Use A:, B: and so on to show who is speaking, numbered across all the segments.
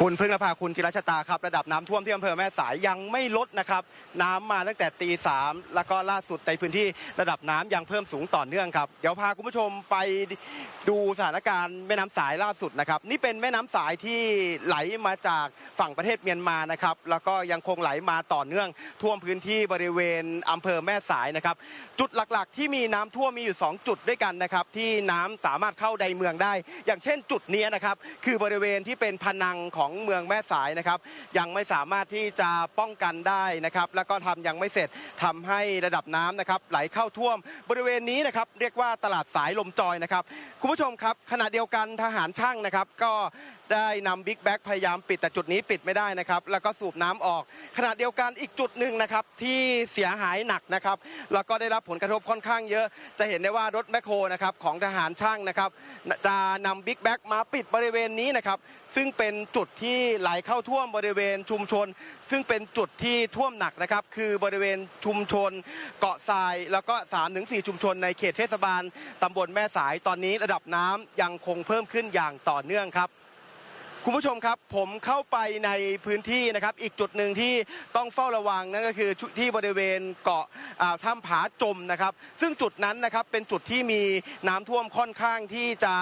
A: คุณพึ่งนภาคุณจิรชตาครับ ระดับน้ำท่วมที่อำเภอแม่สายยังไม่ลดนะครับ น้ำมาตั้งแต่ตีสามแล้วก็ล่าสุดในพื้นที่ระดับน้ำยังเพิ่มสูงต่อเนื่องครับ เดี๋ยวพาคุณผู้ชมไปดูสถานการณ์แม่น้ำสายล่าสุดนะครับ นี่เป็นแม่น้ำสายที่ไหลมาจากฝั่งประเทศเมียนมานะครับ แล้วก็ยังคงไหลมาต่อเนื่อง ท่วมพื้นที่บริเวณอำเภอแม่สายนะครับ จุดหลักๆ ที่มีน้ำท่วมมีอยู่ 2 จุดด้วยกันนะครับ ที่น้ำสามารถเข้าใดเมืองได้ อย่างเช่นจุดนี้นะครับ คือบริเวณที่เป็นพนังของสองเมืองแม่สายนะครับ ยังไม่สามารถที่จะป้องกันได้นะครับ แล้วก็ทำยังไม่เสร็จทำให้ระดับน้ำนะครับ ไหลเข้าท่วมบริเวณนี้นะครับ เรียกว่าตลาดสายลมจอยนะครับ คุณผู้ชมครับขณะเดียวกันทหารช่างนะครับ ก็ได้นำบิ๊กแบ็กพยายามปิดแต่จุดนี้ปิดไม่ได้นะครับ แล้วก็สูบน้ำออก ขณะเดียวกันอีกจุดหนึ่งนะครับที่เสียหายหนักนะครับ แล้วก็ได้รับผลกระทบค่อนข้างเยอะ จะเห็นได้ว่ารถแมคโครนะครับของทหารช่างนะครับ จะนำบิ๊กแบ็กมาปิดบริเวณนี้นะครับ ซึ่งเป็นจุดที่ไหลเข้าท่วมบริเวณชุมชน ซึ่งเป็นจุดที่ท่วมหนักนะครับ คือบริเวณชุมชน เกาะทราย แล้วก็3-4ถึงชุมชนในเขตเทศบาลตำบลแม่สายตอนนี้ระดับน้ำยังคงเพิ่มขึ้นอย่างต่อเนื่องครับ คุณผู้ชมครับผมเข้าไปในพื้นที่นะครับอีกจุดหนึ่งที่ต้องเฝ้าระวังนั่นก็คือที่บริเวณเกาะถ้ำผาจมนะครับ ซึ่งจุดนั้นนะครับเป็นจุดที่มีน้ำท่วมค่อนข้างที่จะ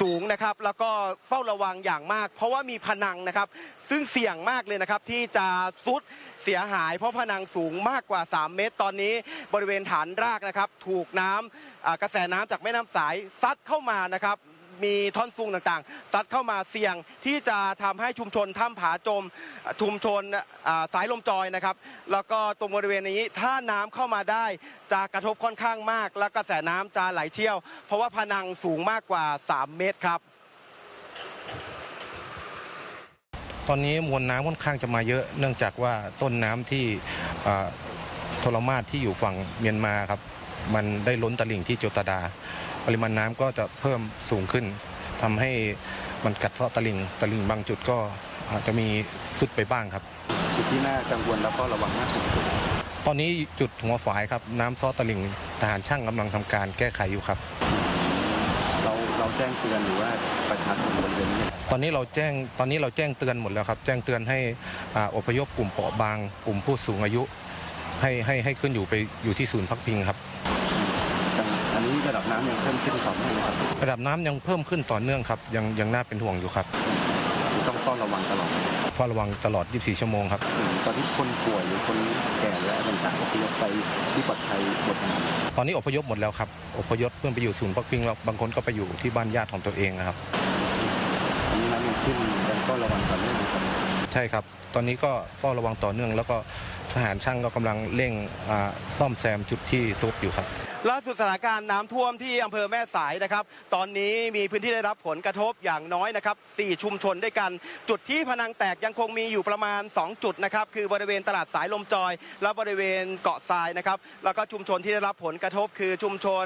A: สูงนะครับแล้วก็เฝ้าระวังอย่างมาก เพราะว่ามีพนังนะครับ ซึ่งเสี่ยงมากเลยนะครับที่จะซุดเสียหาย เพราะพนังสูงมากกว่า 3 เมตร ตอนนี้บริเวณฐานรากนะครับ ถูกน้ำอ่ากระแสน้ำจากแม่น้ำสายซัดเข้ามานะครับ มีท่อนซุงต่างๆ ซัดเข้ามาเสี่ยงที่จะทำให้ชุมชนถ้ำผาจมชุมชนสายลมจอยนะครับ แล้วก็ตรงบริเวณนี้ถ้าน้ำเข้ามาได้จะกระทบค่อนข้างมาก และกระแสน้ำจะไหลเชี่ยว เพราะว่าพนังสูงมากกว่า 3 เมตรครับ
B: ตอนนี้มวลน้ำค่อนข้างจะมาเยอะ เนื่องจากว่าต้นน้ำที่ทรมาศที่อยู่ฝั่งเมียนมาครับ มันได้ล้นตลิ่งที่โจตาดา ปริมาณน้ำก็จะเพิ่มสูงขึ้นทำให้มันกัดเซาะตลิ่งตลิ่งบางจุดก็อาจจะมีสุดไปบ้างครับ
C: จุดที่น่ากังวลแล้วก็ระวังมากที่สุด
B: ตอนนี้จุดหัวฝายครับน้ำเซาะตลิ่งทหารช่างกำลังทำการแก้ไขอยู่ครับ
C: เราเราแจ้งเตือนหรือว่าประชาชนบริเวณนี้
B: ตอนนี้เราแจ้งตอนนี้เราแจ้งเตือนหมดแล้วครับ แจ้งเตือนให้อ่าอพยพกลุ่มเปราะบางกลุ่มผู้สูงอายุ ให้ให้ให้ขึ้นอยู่ไปอยู่ที่ศูนย์พักพิงครับ
C: อันนี้ระดับน้ำยังเพิ่มขึ้นต่อเนื่องนะครับ
B: ระดับน้ำยังเพิ่มขึ้นต่อเนื่องครับยังยังน่าเป็นห่วงอยู่ครับ
C: ต้องเฝ้าระวังตลอด
B: เฝ้าระวังตลอด 24 ชั่วโมงครับ
C: ตอนที่คนป่วยหรือคนแก่และต่างๆก็พยพไปที่ปลอดภัยหมดนะครับ
B: ตอนนี้อพยพหมดแล้วครับอพยพเพื่อนไปอยู่ศูนย์พักพิงแล้วบางคนก็ไปอยู่ที่บ้านญาติของตัวเองนะครับ
C: อันนี้น้ำยังขึ้นยังก็ระวังต่อเนื่องอยู่ครับ
B: ใช่ครับ ตอนนี้ก็เฝ้าระวังต่อเนื่อง แล้วก็ทหารช่างก็กำลังเร่งอ่าซ่อมแซมจุดที่ซุดอยู่ครับ
A: ล่าสุดสถานการณ์น้ำท่วมที่อำเภอแม่สายนะครับตอนนี้มีพื้นที่ได้รับผลกระทบอย่างน้อยนะครับ4ชุมชนด้วยกัน จุดที่พนังแตกยังคงมีอยู่ประมาณ 2 จุดนะครับคือบริเวณตลาดสายลมจอย และบริเวณเกาะทรายนะครับแล้วก็ชุมชนที่ได้รับผลกระทบคือชุมชน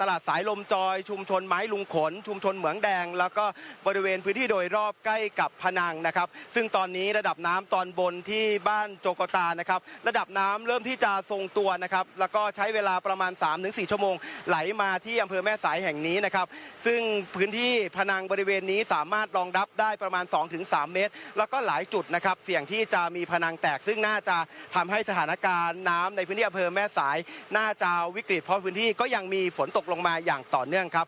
A: ตลาดสายลมจอย ชุมชนไม้ลุงขน ชุมชนเหมืองแดง แล้วก็บริเวณพื้นที่โดยรอบใกล้กับพนังนะครับซึ่งตอนนี้ระดับน้ำตอนบนที่บ้านโจกตานะครับระดับน้ำเริ่มที่จะทรงตัวนะครับแล้วก็ใช้เวลาประมาณ 3 3-4ชั่วโมงไหลมาที่อำเภอแม่สายแห่งนี้นะครับซึ่งพื้นที่พนังบริเวณนี้สามารถรองรับได้ประมาณ 2-3 เมตร แล้วก็หลายจุดนะครับเสี่ยงที่จะมีพนังแตก ซึ่งน่าจะทำให้สถานการณ์น้ำในพื้นที่อำเภอแม่สาย น่าจะวิกฤตเพราะพื้นที่ก็ยังมีฝนตกลงมาอย่างต่อเนื่องครับ